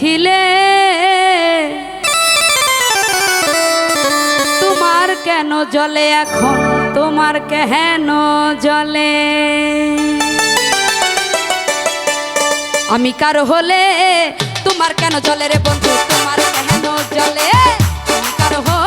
ছিলে। তোমার কেন জলে এখন? তোমার কেন জলে? আমি কার হলে তোমার কেন জলে রে বন্ধু? তোমার কেন জলে? কার হলে